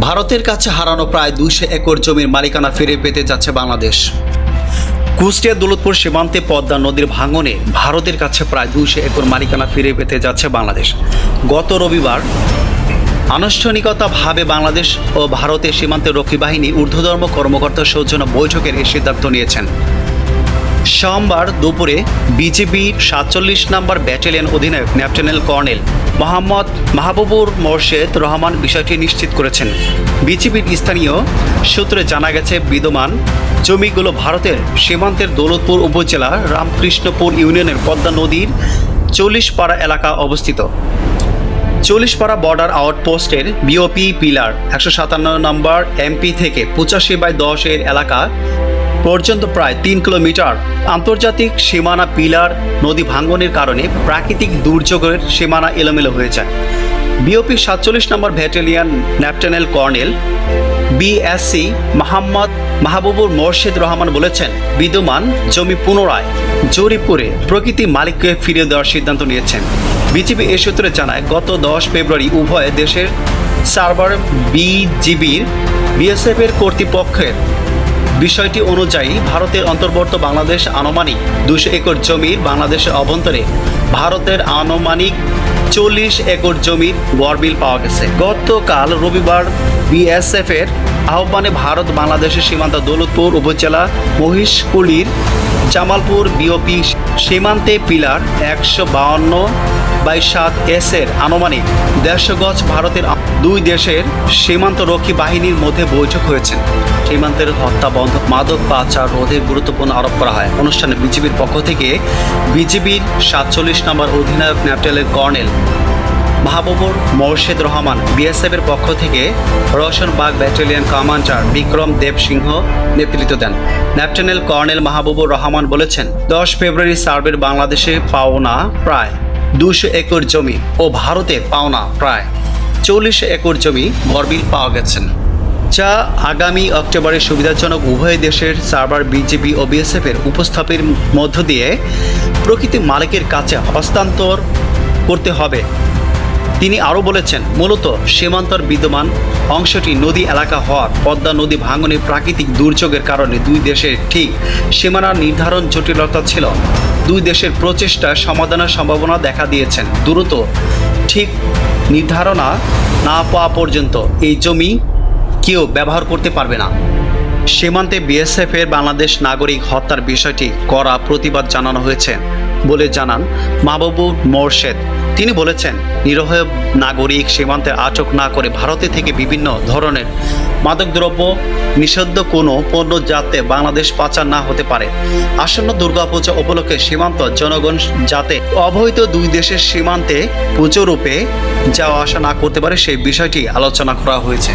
ভারতের কাছে হারানো প্রায় দুইশো একর জমির মালিকানা ফিরে পেতে যাচ্ছে বাংলাদেশ। কুষ্টিয়া দৌলতপুর সীমান্তে পদ্মা নদীর ভাঙনে ভারতের কাছে প্রায় দুইশো একর মালিকানা ফিরে পেতে যাচ্ছে বাংলাদেশ। গত রবিবার আনুষ্ঠানিকতাভাবে বাংলাদেশ ও ভারতের সীমান্তে রক্ষী বাহিনী ঊর্ধ্বধর্ম কর্মকর্তা সৌজন্য বৈঠকের এই সিদ্ধান্ত নিয়েছেন। সোমবার দুপুরে বিজিবি সাতচল্লিশ নম্বর ব্যাটালিয়ন অধিনায়ক লেফটেন্যান্ট কর্নেল মোহাম্মদ মাহবুবুর মোর্শেদ রহমান বিষয়টি নিশ্চিত করেছেন। বিজেপির স্থানীয় সূত্রে জানা গেছে, বিদ্যমান জমিগুলো ভারতের সীমান্তের দৌলতপুর উপজেলা রামকৃষ্ণপুর ইউনিয়নের পদ্মা নদীর চল্লিশ পাড়া এলাকা অবস্থিত। চল্লিশপাড়া বর্ডার আউটপোস্টের বিওপি পিলার একশো সাতান্ন নম্বর এমপি থেকে পঁচাশি বাই দশের এলাকা পর্যন্ত প্রায় তিন কিলোমিটার আন্তর্জাতিক সীমানা পিলার নদী ভাঙ্গনের কারণে প্রাকৃতিক দুর্যোগের সীমানা এলোমেলো হয়ে যায় বিওপি সাতচল্লিশ নম্বর battalion lieutenant colonel BSc Mahmud Mahbubur Morshed Rahman বলেছেন, বিদ্যমান জমি পুনরায় জরিপ করে প্রকৃতি মালিককে ফিরিয়ে দেওয়ার সিদ্ধান্ত নিয়েছেন। বিজিবি এ সূত্রে জানায়, গত দশ ফেব্রুয়ারি উভয় দেশের সার্ভার বিজিবির বিএসএফের কর্তৃপক্ষের বিষয়টি অনুযায়ী ভারতের অন্তর্বর্ত বাংলাদেশ আনুমানিক দুশো একর জমির বাংলাদেশের অভ্যন্তরে। ভারতের আনুমানিক চল্লিশ একর জমির বরবিল পাওয়া গেছে। গতকাল রবিবার বিএসএফ এর আহ্বানে ভারত, বাংলাদেশের সীমান্ত দৌলতপুর উপজেলা, মহিষকুলির জামালপুর বিওপি সীমান্তে পিলার একশো বাউন্ন বাই সাত এস এর আনুমানিক দেড়শো গজ ভারতের দুই দেশের সীমান্ত রক্ষী বাহিনীর মধ্যে বৈঠক হয়েছে। সীমান্তের হত্যা বন্ধ মাদক পাচার রোধে গুরুত্বপূর্ণ আরোপ করা হয়। অনুষ্ঠানে বিজিবির পক্ষ থেকে বিজিবির সাতচল্লিশ নম্বর অধিনায়ক ন্যাপটেলের কর্নেল মাহবুবুর মোর্শেদ রহমান বিএসএফ এর পক্ষ থেকে রোশনবাগ ব্যাটালিয়ন কমান্ডার বিক্রম দেব সিংহ নেতৃত্ব দেন। লেফটেন্যান্ট কর্নেল মাহবুবুর রহমান বলেছেন, দশ ফেব্রুয়ারি সার্ভের বাংলাদেশে পাওনা প্রায় দুশো একর জমি ও ভারতে পাওনা প্রায় চল্লিশ একর জমি গরবিল পাওয়া গেছেন। যা আগামী অক্টোবরে সুবিধাজনক উভয় দেশের সার্ভার বিজেপি ও বিএসএফ এর উপস্থাপের মধ্য দিয়ে প্রকৃতি মালিকের কাছে হস্তান্তর করতে হবে। তিনি আরও বলেছেন, মূলত সীমান্তর বিদ্যমান অংশটি নদী এলাকা হওয়ার পদ্মা নদী ভাঙনে প্রাকৃতিক দুর্যোগের কারণে দুই দেশের ঠিক সীমানা নির্ধারণ জটিলতা ছিল। দুই দেশের প্রচেষ্টা সমাধানের সম্ভাবনা দেখা দিয়েছেন। দ্রুত ঠিক নির্ধারণা না পাওয়া পর্যন্ত এই জমি কেউ ব্যবহার করতে পারবে না। সীমান্তে বিএসএফের বাংলাদেশ নাগরিক হত্যার বিষয়টি করা প্রতিবাদ জানানো হয়েছে। বলে জানান মাহবুবুর মোর্শেদ। তিনি বলেছেন, নিরহ নাগরিক সীমান্তে আটক না করে ভারতে থেকে বিভিন্ন ধরনের মাদকদ্রব্য নিষিদ্ধ কোনো পণ্য যাতে বাংলাদেশ পাচার না হতে পারে। আসন্ন দুর্গাপূজা উপলক্ষে সীমান্ত জনগণ যাতে অবৈধ দুই দেশের সীমান্তে পুজো রূপে যাওয়া আসা না করতে পারে, সেই বিষয়টি আলোচনা করা হয়েছে।